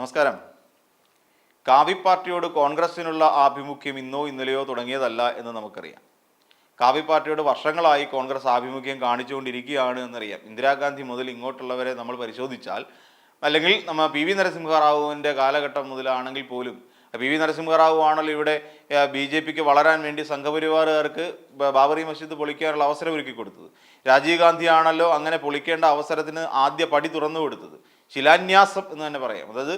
നമസ്കാരം. കാവി പാർട്ടിയോട് കോൺഗ്രസിനുള്ള ആഭിമുഖ്യം ഇന്നോ ഇന്നലെയോ തുടങ്ങിയതല്ല എന്ന് നമുക്കറിയാം. കാവി പാർട്ടിയോട് വർഷങ്ങളായി കോൺഗ്രസ് ആഭിമുഖ്യം കാണിച്ചുകൊണ്ടിരിക്കുകയാണ് എന്നറിയാം. ഇന്ദിരാഗാന്ധി മുതൽ ഇങ്ങോട്ടുള്ളവരെ നമ്മൾ പരിശോധിച്ചാൽ അല്ലെങ്കിൽ നമ്മൾ പി വി നരസിംഹറാവുവിന്റെ കാലഘട്ടം മുതലാണെങ്കിൽ പോലും പി വി നരസിംഹറാവു ആണല്ലോ ഇവിടെ ബി ജെ പിക്ക് വളരാൻ വേണ്ടി സംഘപരിവാറുകാർക്ക് ബാബറി മസ്ജിദ് പൊളിക്കാനുള്ള അവസരം ഒരുക്കി കൊടുത്തത് രാജീവ് ഗാന്ധി ആണല്ലോ അങ്ങനെ പൊളിക്കേണ്ട അവസരത്തിന് ആദ്യ പടി തുറന്നു കൊടുത്തത് ശിലാന്യാസം എന്ന് തന്നെ പറയാം. അതായത്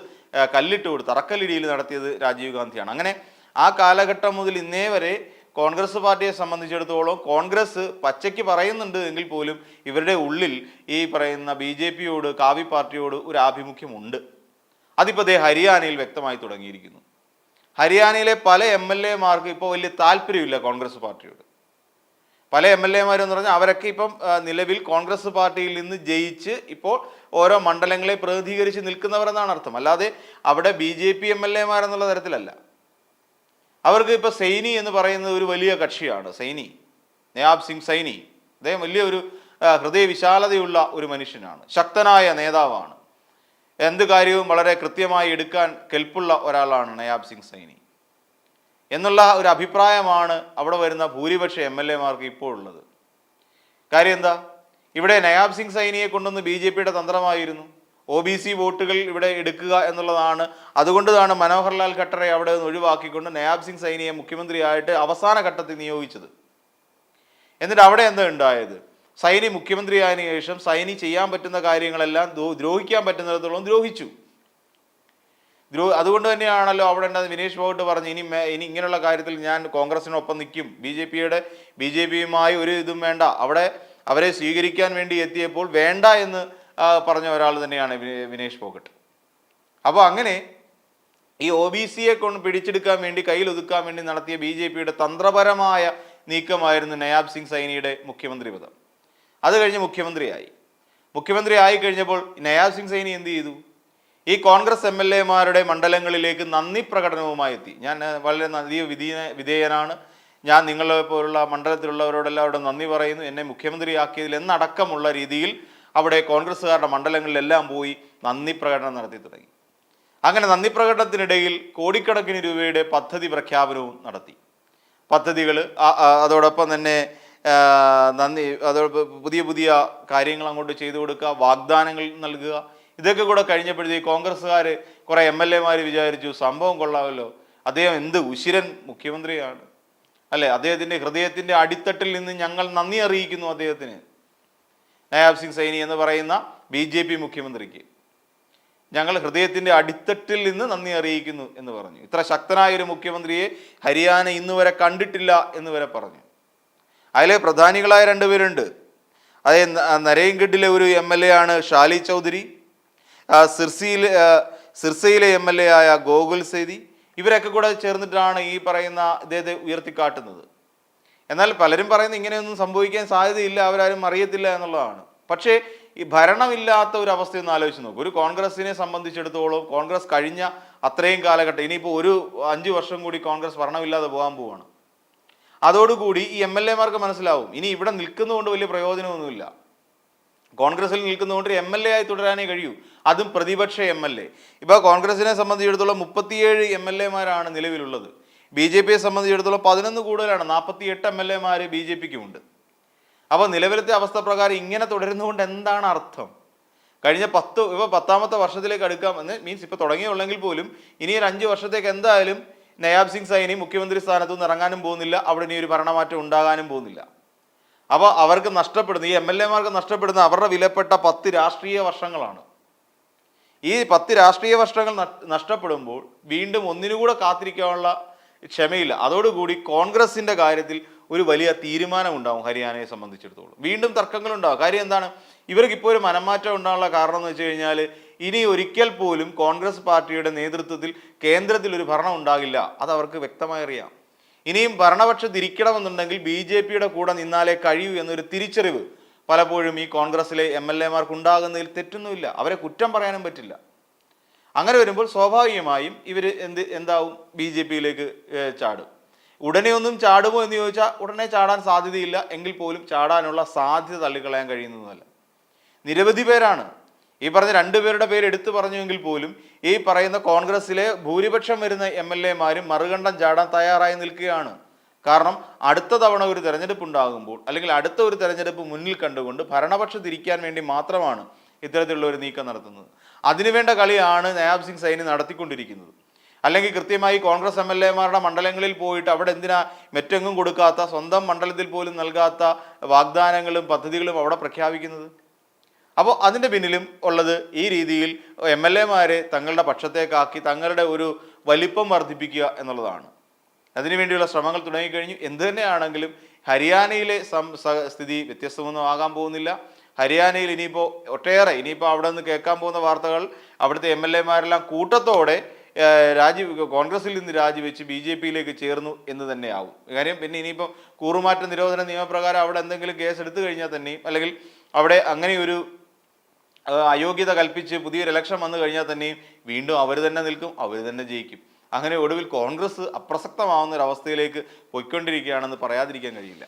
കല്ലിട്ട് കൊടുത്ത് തറക്കല്ലിടിയിൽ നടത്തിയത് രാജീവ് ഗാന്ധിയാണ്. അങ്ങനെ ആ കാലഘട്ടം മുതൽ ഇന്നേ വരെ കോൺഗ്രസ് പാർട്ടിയെ സംബന്ധിച്ചിടത്തോളം കോൺഗ്രസ് പച്ചയ്ക്ക് പറയുന്നുണ്ട് എങ്കിൽ പോലും ഇവരുടെ ഉള്ളിൽ ഈ പറയുന്ന ബി ജെ പിയോട് കാവി പാർട്ടിയോട് ഒരു ആഭിമുഖ്യമുണ്ട്. അതിപ്പോൾ അതേ ഹരിയാനയിൽ വ്യക്തമായി തുടങ്ങിയിരിക്കുന്നു. ഹരിയാനയിലെ പല എം എൽ എമാർക്ക് ഇപ്പോൾ വലിയ താല്പര്യമില്ല കോൺഗ്രസ് പാർട്ടിയോട്. പല എം എൽ എമാരെന്ന് പറഞ്ഞാൽ അവരൊക്കെ ഇപ്പം നിലവിൽ കോൺഗ്രസ് പാർട്ടിയിൽ നിന്ന് ജയിച്ച് ഇപ്പോൾ ഓരോ മണ്ഡലങ്ങളെ പ്രതിനിധീകരിച്ച് നിൽക്കുന്നവരെന്നാണ് അർത്ഥം. അല്ലാതെ അവിടെ B J P M L എമാരെന്നുള്ള തരത്തിലല്ല. അവർക്ക് ഇപ്പോൾ സൈനി എന്ന് പറയുന്നത് ഒരു വലിയ കക്ഷിയാണ്. സൈനി. നയാബ് സിംഗ് സൈനി. അദ്ദേഹം വലിയൊരു ഹൃദയവിശാലതയുള്ള ഒരു മനുഷ്യനാണ്. ശക്തനായ നേതാവാണ്. എന്ത് കാര്യവും വളരെ കൃത്യമായി എടുക്കാൻ കെൽപ്പുള്ള ഒരാളാണ് നയാബ് സിംഗ് സൈനി. എന്നുള്ള ഒരു അഭിപ്രായമാണ് അവിടെ വരുന്ന ഭൂരിപക്ഷ എം എൽ എമാർക്ക് ഇപ്പോൾ ഉള്ളത്. കാര്യം എന്താ? ഇവിടെ നയാബ് സിംഗ് സൈനിയെ കൊണ്ടുവന്ന് ബി ജെ പിയുടെ തന്ത്രമായിരുന്നു. ഒ ബി സി വോട്ടുകൾ ഇവിടെ എടുക്കുക എന്നുള്ളതാണ്. അതുകൊണ്ടാണ് മനോഹർലാൽ ഖട്ടറെ അവിടെ നിന്ന് ഒഴിവാക്കിക്കൊണ്ട് നയാബ് സിംഗ് സൈനിയെ മുഖ്യമന്ത്രിയായിട്ട് അവസാന ഘട്ടത്തിൽ നിയോഗിച്ചത്. എന്നിട്ട് അവിടെ എന്താ ഉണ്ടായത്? സൈനി മുഖ്യമന്ത്രിയായതിനു ശേഷം സൈനി ചെയ്യാൻ പറ്റുന്ന കാര്യങ്ങളെല്ലാം ദ്രോഹിക്കാൻ പറ്റുന്നിടത്തോളം ദ്രോഹിച്ചു. ദ്രോ അതുകൊണ്ട് തന്നെയാണല്ലോ അവിടെ ഉണ്ടായത്. വിനേഷ് ഫോഗട്ട് പറഞ്ഞു ഇനി ഇനി ഇങ്ങനെയുള്ള കാര്യത്തിൽ ഞാൻ കോൺഗ്രസിനൊപ്പം നിൽക്കും. ബി ജെ പിയുടെ ബി ജെ പിയുമായി ഒരു ഇതും വേണ്ട. അവിടെ അവരെ സ്വീകരിക്കാൻ വേണ്ടി എത്തിയപ്പോൾ വേണ്ട എന്ന് പറഞ്ഞ ഒരാൾ തന്നെയാണ് വിനേഷ് പോക്കറ്റ് അപ്പോൾ അങ്ങനെ ഈ ഒ ബി സിയെ കൊണ്ട് പിടിച്ചെടുക്കാൻ വേണ്ടി കയ്യിൽ ഒതുക്കാൻ വേണ്ടി നടത്തിയ ബി ജെ പിയുടെ തന്ത്രപരമായ നീക്കമായിരുന്നു നയാബ് സിംഗ് സൈനിയുടെ മുഖ്യമന്ത്രി പദം. അത് കഴിഞ്ഞ് മുഖ്യമന്ത്രിയായി. മുഖ്യമന്ത്രി ആയി കഴിഞ്ഞപ്പോൾ നയാബ് സിംഗ് സൈനി എന്ത് ചെയ്തു? ഈ കോൺഗ്രസ് എം എൽ എമാരുടെ മണ്ഡലങ്ങളിലേക്ക് നന്ദി പ്രകടനവുമായി എത്തി. ഞാൻ വളരെ നന്ദി വിധീയ വിധേയനാണ്. ഞാൻ നിങ്ങളെ പോലുള്ള മണ്ഡലത്തിലുള്ളവരോടെല്ലാം അവിടെ നന്ദി പറയുന്നു. എന്നെ മുഖ്യമന്ത്രിയാക്കിയതിൽ എന്നടക്കമുള്ള രീതിയിൽ അവിടെ കോൺഗ്രസ്സുകാരുടെ മണ്ഡലങ്ങളിലെല്ലാം പോയി നന്ദി പ്രകടനം നടത്തി തുടങ്ങി. അങ്ങനെ നന്ദി പ്രകടനത്തിനിടയിൽ കോടിക്കണക്കിന് രൂപയുടെ പദ്ധതി പ്രഖ്യാപനവും നടത്തി. പദ്ധതികൾ അതോടൊപ്പം തന്നെ നന്ദി അതോടൊപ്പം പുതിയ പുതിയ കാര്യങ്ങൾ അങ്ങോട്ട് ചെയ്തു കൊടുക്കുക വാഗ്ദാനങ്ങൾ നൽകുക. ഇതൊക്കെ കൂടെ കഴിഞ്ഞപ്പോഴത്തേക്ക് കോൺഗ്രസ്സുകാർ കുറേ എം എൽ എമാർ വിചാരിച്ചു സംഭവം കൊള്ളാമല്ലോ. അദ്ദേഹം എന്ത് ഉശിരൻ മുഖ്യമന്ത്രിയാണ്? അല്ലെ? അദ്ദേഹത്തിന്റെ ഹൃദയത്തിന്റെ അടിത്തട്ടിൽ നിന്ന് ഞങ്ങൾ നന്ദി അറിയിക്കുന്നു അദ്ദേഹത്തിന്. നയാബ് സിംഗ് സൈനി എന്ന് പറയുന്ന ബി ജെ പി മുഖ്യമന്ത്രിക്ക്. ഞങ്ങൾ ഹൃദയത്തിന്റെ അടിത്തട്ടിൽ നിന്ന് നന്ദി അറിയിക്കുന്നു എന്ന് പറഞ്ഞു. ഇത്ര ശക്തനായ ഒരു മുഖ്യമന്ത്രിയെ ഹരിയാന ഇന്ന് വരെ കണ്ടിട്ടില്ല എന്ന് വരെ പറഞ്ഞു. അതിലെ പ്രധാനികളായ രണ്ടുപേരുണ്ട്. അതെ നരേൻഗഡിലെ ഒരു എം എൽ എ ആണ് ഷാലി ചൗധരി സിർസിയിലെ സിർസയിലെ എം എൽ എ ആയ ഗോകുൽ സേതി ഇവരൊക്കെ കൂടെ ചേർന്നിട്ടാണ് ഈ പറയുന്ന ഇദ്ദേഹത്തെ ഉയർത്തിക്കാട്ടുന്നത്. എന്നാൽ പലരും പറയുന്നത് ഇങ്ങനെയൊന്നും സംഭവിക്കാൻ സാധ്യതയില്ല അവരാരും അറിയത്തില്ല എന്നുള്ളതാണ്. പക്ഷേ ഈ ഭരണമില്ലാത്ത ഒരു അവസ്ഥയൊന്ന് ആലോചിച്ച് നോക്കും. ഒരു കോൺഗ്രസിനെ സംബന്ധിച്ചിടത്തോളം കോൺഗ്രസ് കഴിഞ്ഞ അത്രയും കാലഘട്ടം ഇനിയിപ്പോൾ ഒരു അഞ്ച് വർഷം കൂടി കോൺഗ്രസ് ഭരണമില്ലാതെ പോകാൻ പോവാണ്. അതോടുകൂടി ഈ എം എൽ എമാർക്ക് മനസ്സിലാവും ഇനി ഇവിടെ നിൽക്കുന്നതുകൊണ്ട് വലിയ പ്രയോജനമൊന്നുമില്ല. കോൺഗ്രസിൽ നിൽക്കുന്നതുകൊണ്ട് എം എൽ എ ആയി തുടരാനേ കഴിയൂ. അതും പ്രതിപക്ഷ എം എൽ എ ഇപ്പോൾ കോൺഗ്രസിനെ സംബന്ധിച്ചിടത്തോളം മുപ്പത്തിയേഴ് എം എൽ എമാരാണ് നിലവിലുള്ളത്. ബി ജെ പിയെ സംബന്ധിച്ചിടത്തോളം പതിനൊന്ന് കൂടുതലാണ്. നാൽപ്പത്തി എട്ട് എം എൽ എമാർ ബി ജെ പിക്കുമുണ്ട്. അപ്പോൾ നിലവിലത്തെ അവസ്ഥ പ്രകാരം ഇങ്ങനെ തുടരുന്നതുകൊണ്ട് എന്താണ് അർത്ഥം? കഴിഞ്ഞ പത്ത് ഇപ്പോൾ പത്താമത്തെ വർഷത്തിലേക്ക് അടുക്കാമെന്ന് മീൻസ് ഇപ്പോൾ തുടങ്ങിയുള്ളെങ്കിൽ പോലും ഇനി ഒരു അഞ്ച് വർഷത്തേക്ക് എന്തായാലും നയാബ് സിംഗ് സൈനി മുഖ്യമന്ത്രി സ്ഥാനത്തു നിന്ന് ഇറങ്ങാനും പോകുന്നില്ല. അവിടെ ഇനി ഒരു ഭരണമാറ്റം ഉണ്ടാകാനും പോകുന്നില്ല. അപ്പോൾ അവർക്ക് നഷ്ടപ്പെടുന്ന. ഈ എം എൽ എമാർക്ക് നഷ്ടപ്പെടുന്ന അവരുടെ വിലപ്പെട്ട പത്ത് രാഷ്ട്രീയ വർഷങ്ങളാണ്. ഈ പത്ത് രാഷ്ട്രീയ വർഷങ്ങൾ നഷ്ടപ്പെടുമ്പോൾ വീണ്ടും ഒന്നിനുകൂടെ കാത്തിരിക്കാനുള്ള ക്ഷമയില്ല. അതോടുകൂടി കോൺഗ്രസിന്റെ കാര്യത്തിൽ ഒരു വലിയ തീരുമാനമുണ്ടാവും ഹരിയാനയെ സംബന്ധിച്ചിടത്തോളം. വീണ്ടും തർക്കങ്ങളുണ്ടാവും. കാര്യം എന്താണ്? ഇവർക്ക് ഇപ്പോൾ ഒരു മനംമാറ്റം ഉണ്ടാകാനുള്ള കാരണം എന്ന് വെച്ച് കഴിഞ്ഞാൽ ഇനി ഒരിക്കൽ പോലും കോൺഗ്രസ് പാർട്ടിയുടെ നേതൃത്വത്തിൽ കേന്ദ്രത്തിൽ ഒരു ഭരണം ഉണ്ടാകില്ല. അത് അവർക്ക് വ്യക്തമായി അറിയാം. ഇനിയും ഭരണപക്ഷത്തിരിക്കണമെന്നുണ്ടെങ്കിൽ ബി ജെ പിയുടെ കൂടെ നിന്നാലേ കഴിയൂ എന്നൊരു തിരിച്ചറിവ് പലപ്പോഴും ഈ കോൺഗ്രസിലെ എം എൽ എമാർക്ക് ഉണ്ടാകുന്നതിൽ തെറ്റൊന്നുമില്ല. അവരെ കുറ്റം പറയാനും പറ്റില്ല. അങ്ങനെ വരുമ്പോൾ സ്വാഭാവികമായും ഇവർ എന്ത് എന്താവും? ബി ജെ പിയിലേക്ക് ചാടും. ഉടനെ ഒന്നും ചാടുമോ എന്ന് ചോദിച്ചാൽ ഉടനെ ചാടാൻ സാധ്യതയില്ല. എങ്കിൽ പോലും ചാടാനുള്ള സാധ്യത തള്ളിക്കളയാൻ കഴിയുന്നതല്ല. നിരവധി പേരാണ്. ഈ പറഞ്ഞ രണ്ടുപേരുടെ പേര് എടുത്തു പറഞ്ഞുവെങ്കിൽ പോലും ഈ പറയുന്ന കോൺഗ്രസ്സിലെ ഭൂരിപക്ഷം വരുന്ന എം എൽ എമാരും മറുകണ്ഠം ചാടാൻ തയ്യാറായി നിൽക്കുകയാണ്. കാരണം അടുത്ത തവണ ഒരു തെരഞ്ഞെടുപ്പ് ഉണ്ടാകുമ്പോൾ അല്ലെങ്കിൽ അടുത്ത ഒരു തെരഞ്ഞെടുപ്പ് മുന്നിൽ കണ്ടുകൊണ്ട് ഭരണപക്ഷം തിരിക്കാൻ വേണ്ടി മാത്രമാണ് ഇത്തരത്തിലുള്ള ഒരു നീക്കം നടത്തുന്നത്. അതിനുവേണ്ട കളിയാണ് നയാബ് സിംഗ് സൈനി നടത്തിക്കൊണ്ടിരിക്കുന്നത്. അല്ലെങ്കിൽ കൃത്യമായി കോൺഗ്രസ് എം എൽ എമാരുടെ മണ്ഡലങ്ങളിൽ പോയിട്ട് അവിടെ എന്തിനാ മെറ്റെങ്ങും കൊടുക്കാത്ത സ്വന്തം മണ്ഡലത്തിൽ പോലും നൽകാത്ത വാഗ്ദാനങ്ങളും പദ്ധതികളും അവിടെ പ്രഖ്യാപിക്കുന്നത്? അപ്പോൾ അതിന്റെ പിന്നിലും ഉള്ളത് ഈ രീതിയിൽ എം എൽ എമാരെ തങ്ങളുടെ പക്ഷത്തേക്കാക്കി തങ്ങളുടെ ഒരു വലിപ്പം വർദ്ധിപ്പിക്കുക എന്നുള്ളതാണ്. അതിനുവേണ്ടിയുള്ള ശ്രമങ്ങൾ തുടങ്ങിക്കഴിഞ്ഞു. എന്ത് തന്നെയാണെങ്കിലും ഹരിയാനയിലെ സ്ഥിതി വ്യത്യസ്തമൊന്നും ആകാൻ പോകുന്നില്ല. ഹരിയാനയിൽ ഇനിയിപ്പോൾ ഒട്ടേറെ ഇനിയിപ്പോൾ അവിടെ നിന്ന് കേൾക്കാൻ പോകുന്ന വാർത്തകൾ അവിടുത്തെ എം എൽ എമാരെല്ലാം കൂട്ടത്തോടെ രാജി കോൺഗ്രസിൽ നിന്ന് രാജിവെച്ച് ബി ജെ പിയിലേക്ക് ചേർന്നു എന്ന് തന്നെയാവും. കാര്യം പിന്നെ ഇനിയിപ്പോൾ കൂറുമാറ്റ നിരോധന നിയമപ്രകാരം അവിടെ എന്തെങ്കിലും കേസ് എടുത്തു കഴിഞ്ഞാൽ തന്നെയും അല്ലെങ്കിൽ അവിടെ അങ്ങനെയൊരു അയോഗ്യത കൽപ്പിച്ച് പുതിയൊരു ഇലക്ഷൻ വന്നു കഴിഞ്ഞാൽ തന്നെയും വീണ്ടും അവർ തന്നെ നിൽക്കും അവർ തന്നെ ജയിക്കും. അങ്ങനെ ഒടുവിൽ കോൺഗ്രസ് അപ്രസക്തമാവുന്ന ഒരു അവസ്ഥയിലേക്ക് പോയിക്കൊണ്ടിരിക്കുകയാണെന്ന് പറയാതിരിക്കാൻ കഴിയില്ല.